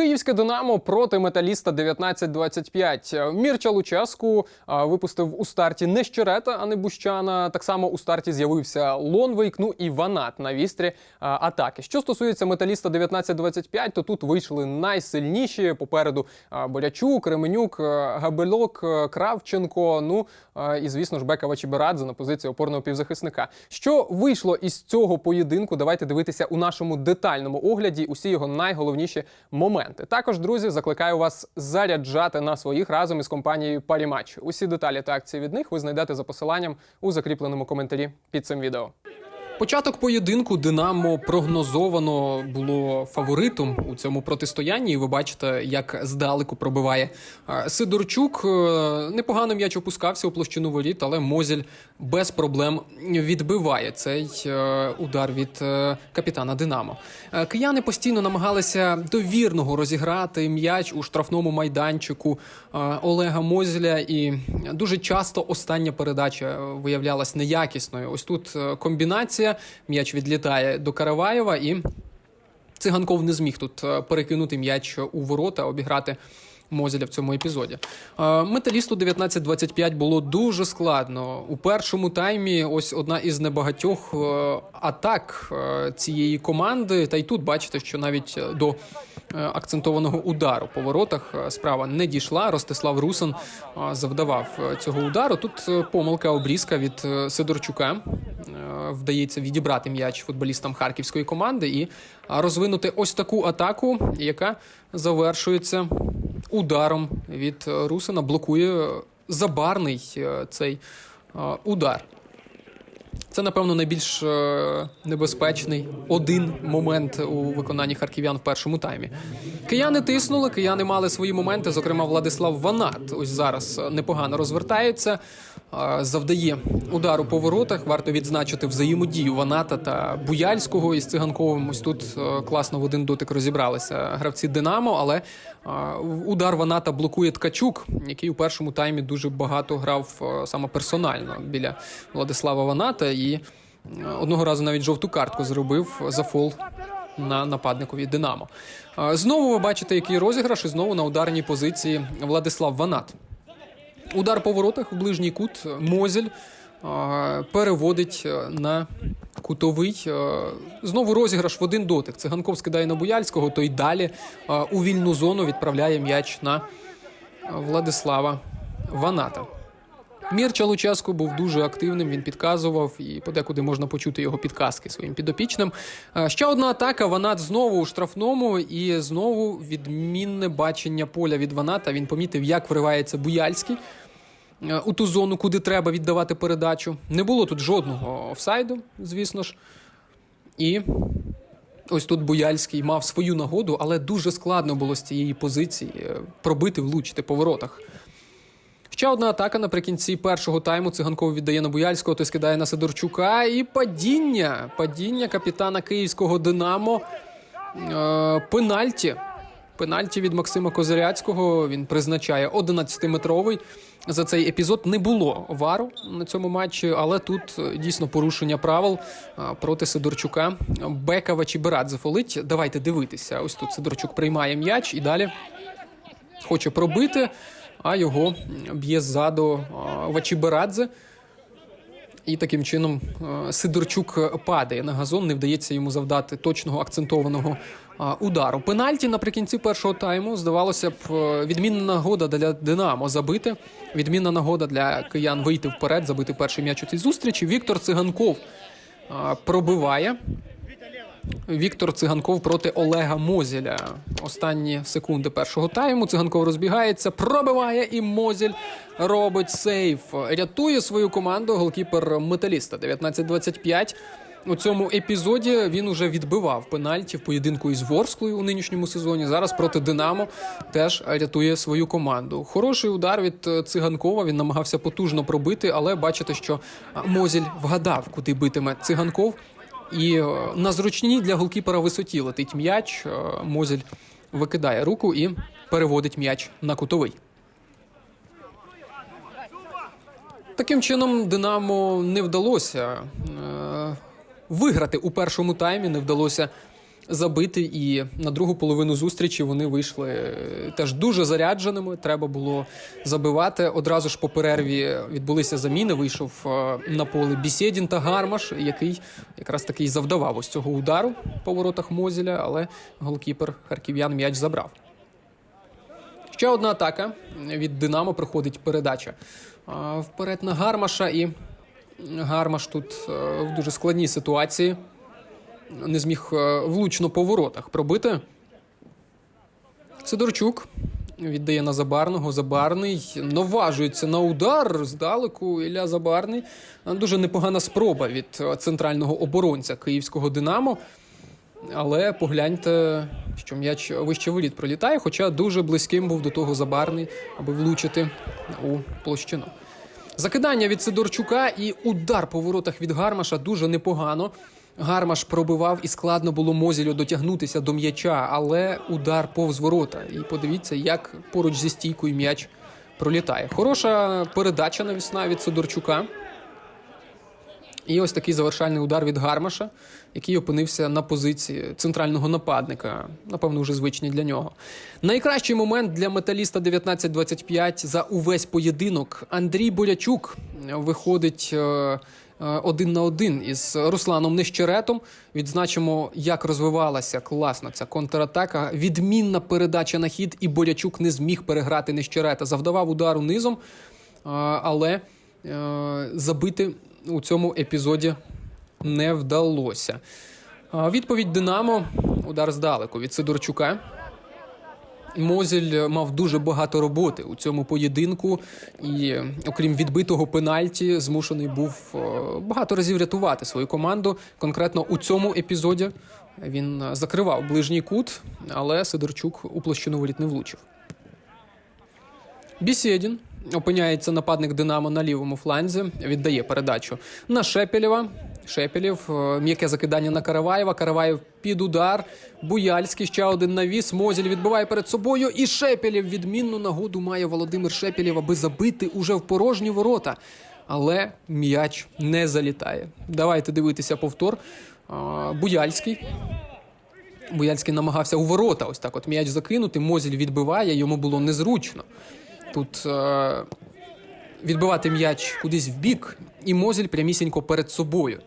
Київське Динамо проти металіста 19-25. Мірча Луческу випустив у старті не Щерета, а не Бущана. Так само у старті з'явився Лонвейк, ну і Ванат на вістрі атаки. Що стосується металіста 19-25, то тут вийшли найсильніші. Попереду Борячук, Ременюк, Габельок, Кравченко. Ну і звісно ж Бекава Чіберадзе на позиції опорного півзахисника. Що вийшло із цього поєдинку? Давайте дивитися у нашому детальному огляді усі його найголовніші моменти. Також, друзі, закликаю вас заряджати на своїх разом із компанією Паріматч. Усі деталі та акції від них ви знайдете за посиланням у закріпленому коментарі під цим відео. Початок поєдинку Динамо прогнозовано було фаворитом у цьому протистоянні. І ви бачите, як здалеку пробиває Сидорчук. Е, Непогано м'яч опускався у площину воріт, але Мозіль без проблем відбиває цей е, удар від е, капітана Динамо. Кияни постійно намагалися до вірного розіграти м'яч у штрафному майданчику Олега Мозіля, і дуже часто остання передача виявлялась неякісною. Ось тут е, М'яч відлітає до Караваєва, і циганков не зміг тут е, перекинути м'яч у ворота, обіграти. Мозіля в цьому епізоді. Е, Металісту 19-25 було дуже складно. У першому таймі ось одна із небагатьох е, атак е, цієї команди. Та й тут бачите, що навіть до акцентованого удару по воротах справа не дійшла. Ростислав Русин завдавав цього удару. Тут помилка обрізка від Сидорчука. Вдається відібрати м'яч футболістам харківської команди і розвинути ось таку атаку, яка завершується ударом від е, Русина. Блокує забарний е, цей е, удар. Це, напевно, найбільш небезпечний один момент у виконанні харків'ян в першому таймі. Кияни тиснули, кияни мали свої моменти. Зокрема, Владислав Ванат ось зараз непогано розвертається, завдає удару по воротах. Варто відзначити взаємодію Ваната та Буяльського із циганковим. Ось тут е, класно в один дотик розібралися гравці Динамо, але е, удар Ваната блокує Ткачук, який у першому таймі дуже багато грав е, саме персонально біля Владислава Ваната. І одного разу навіть жовту картку зробив за фол на нападникові Динамо. Знову ви бачите, який розіграш, і знову на ударній позиції Владислав Ванат. Удар по воротах в ближній кут. Мозель е, переводить е, на кутовий. Е, Знову розіграш в один дотик. Циганков скидає на Буяльського, й далі е, у вільну зону відправляє м'яч на е, Владислава Ваната. Мірча Луческо був дуже активним. Він підказував і подекуди можна почути його підказки своїм підопічним. Е, Ще одна атака. Ванат знову у штрафному, і знову відмінне бачення поля від Ваната. Він помітив, як вривається Буяльський е, у ту зону, куди треба віддавати передачу. Не було тут жодного офсайду, звісно ж. І ось тут Буяльський мав свою нагоду, але дуже складно було з цієї позиції е, пробити, влучити по воротах. Ще одна атака наприкінці першого тайму. Циганков віддає на Буяльського, той скидає на Сидорчука. І падіння. Падіння капітана київського Динамо. Е, пенальті. Пенальті від Максима Козиряцького. Він призначає 11-метровий. За цей епізод не було вару на цьому матчі, але тут дійсно порушення правил е, проти Сидорчука. Бекава Чіберадзе фолить. Давайте дивитися. Ось тут Сидорчук приймає м'яч і далі хоче пробити, а його б'є ззаду Вачіберадзе. І таким чином Сидорчук падає на газон, не вдається йому завдати точного акцентованого удару. Пенальті наприкінці першого тайму здавалося б відмінна нагода для Динамо забити. Відмінна нагода для киян вийти вперед, забити перший м'яч у цій зустрічі. Віктор Циганков пробиває. Віктор Циганков проти Олега Мозіля. Останні секунди першого тайму. Циганков розбігається, пробиває, і Мозіль робить сейф. Рятує свою команду голкіпер металіста 19-25. У цьому епізоді він уже відбивав пенальті в поєдинку із Ворсклою у нинішньому сезоні. Зараз проти Динамо теж рятує свою команду. Хороший удар від циганкова. Він намагався потужно пробити, але бачите, що Мозіль вгадав, куди битиме циганков. І е, на зручній для голкіпера висоті летить м'яч. Мозель викидає руку і переводить м'яч на кутовий. Таким чином, Динамо не вдалося е, виграти у першому таймі, не вдалося забити. І на другу половину зустрічі вони вийшли е, теж дуже зарядженими. Треба було забивати. Одразу ж по перерві відбулися заміни. Вийшов е, на поле Бісєдін та Гармаш, який якраз таки завдавав ось цього удару по воротах Мозіля, але голкіпер харків'ян м'яч забрав. Ще одна атака від Динамо приходить передача вперед на Гармаша. І Гармаш тут е, в дуже складній ситуації. Не зміг е, влучно по воротах пробити. Сидорчук віддає на Забарного. Забарний наважується на удар здалеку. Ілля Забарний. Дуже непогана спроба від е, центрального оборонця київського Динамо. Але погляньте, що м'яч вище воріт пролітає, хоча дуже близьким був до того Забарний, аби влучити у площину. Закидання від Сидорчука і удар по воротах від Гармаша дуже непогано. Гармаш пробивав і складно було Мозілю дотягнутися до м'яча, але удар повз ворота. І подивіться, як поруч зі стійкою м'яч пролітає. Хороша передача навісна від Сидорчука. І ось такий завершальний удар від Гармаша, який опинився на позиції центрального нападника. Напевно, вже звичні для нього. Найкращий момент для металіста 19-25 за увесь поєдинок. Андрій Болячук виходить. Е, е, Один на один із Русланом Нещеретом відзначимо, як розвивалася класна ця контратака. Відмінна передача на хід, і Болячук не зміг переграти Нещерета. Завдавав удару низом, але е, забити у цьому епізоді не вдалося. Відповідь Динамо. Удар здалеку від Сидорчука. Мозіль мав дуже багато роботи у цьому поєдинку, і окрім відбитого пенальті, змушений був е, багато разів рятувати свою команду. Конкретно у цьому епізоді він е, закривав ближній кут, але Сидорчук у площину воріт не влучив. Бісєдін опиняється нападник Динамо на лівому фланзі, віддає передачу на Шепелєва. Шепелєв, е, м'яке закидання на Караваєва. Караваєв під удар. Буяльський ще один навіс. Мозіль відбиває перед собою. І Шепелєв відмінну нагоду має Володимир Шепелєв, аби забити уже в порожні ворота. Але м'яч не залітає. Давайте дивитися повтор. Буяльський. Буяльський намагався у ворота ось так от м'яч закинути. Мозіль відбиває, йому було незручно. Тут е, відбивати м'яч кудись в бік, і Мозіль прямісінько перед собою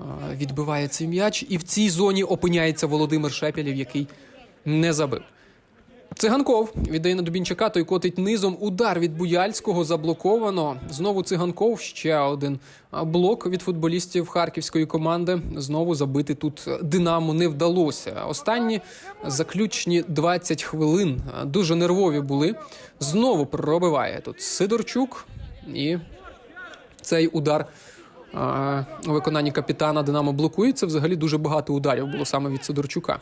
е, відбиває цей м'яч. І в цій зоні опиняється Володимир Шепелєв, який не забив. Циганков віддає на Дубінчака, той котить низом. Удар від Буяльського заблоковано. Знову циганков. Ще один блок від футболістів харківської команди. Знову забити тут Динамо не вдалося. Останні заключні 20 хвилин дуже нервові були. Знову пробиває тут Сидорчук і цей удар. У виконанні капітана Динамо блокується. Взагалі дуже багато ударів було саме від Сидорчука.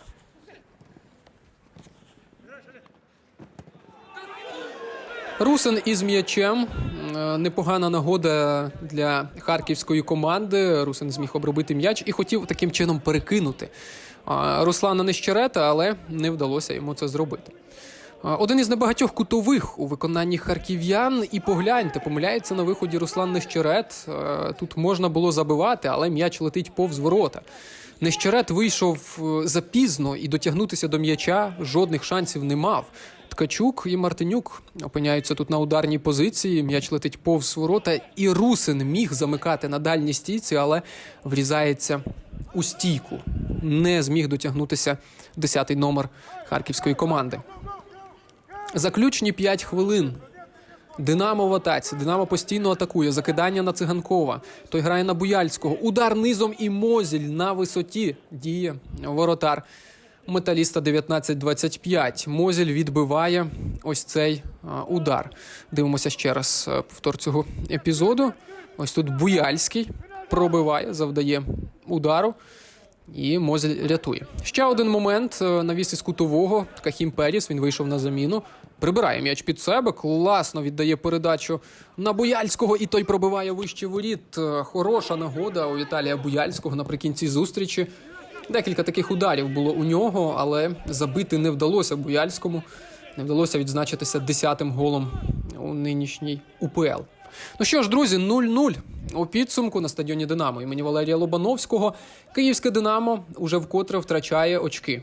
Русин із м'ячем. Е, Непогана нагода для харківської команди. Русин зміг обробити м'яч і хотів таким чином перекинути Руслана Нещерета, але не вдалося йому це зробити. Один із небагатьох кутових у виконанні харків'ян. І погляньте, помиляється на виході Руслан Нещерет. Тут можна було забивати, але м'яч летить повз ворота. Нещерет вийшов е, запізно і дотягнутися до м'яча жодних шансів не мав. Ткачук і Мартинюк опиняються тут на ударній позиції. М'яч летить повз ворота, і Русин міг замикати на дальній стійці, але врізається у стійку. Не зміг дотягнутися десятий номер харківської команди. Заключні 5 хвилин. Динамо в атаці. Динамо постійно атакує. Закидання на циганкова. Той грає на Буяльського. Удар низом і Мозіль на висоті. Діє воротар. Металіста 19-25. Мозіль відбиває ось цей удар. Дивимося ще раз повтор цього епізоду. Ось тут Буяльський пробиває, завдає удару. І Мозель рятує. Ще один момент. е, Навіс із кутового. Кахім Періс. Він вийшов на заміну. Прибирає м'яч під себе. Класно віддає передачу на Буяльського, і той пробиває вище воріт. Е, Хороша нагода у Віталія Буяльського наприкінці зустрічі. Декілька таких ударів було у нього, але забити не вдалося Буяльському. Не вдалося відзначитися десятим голом у нинішній УПЛ. Ну що ж, друзі, 0-0 у підсумку на стадіоні Динамо імені Валерія Лобановського. Київське Динамо уже вкотре втрачає очки.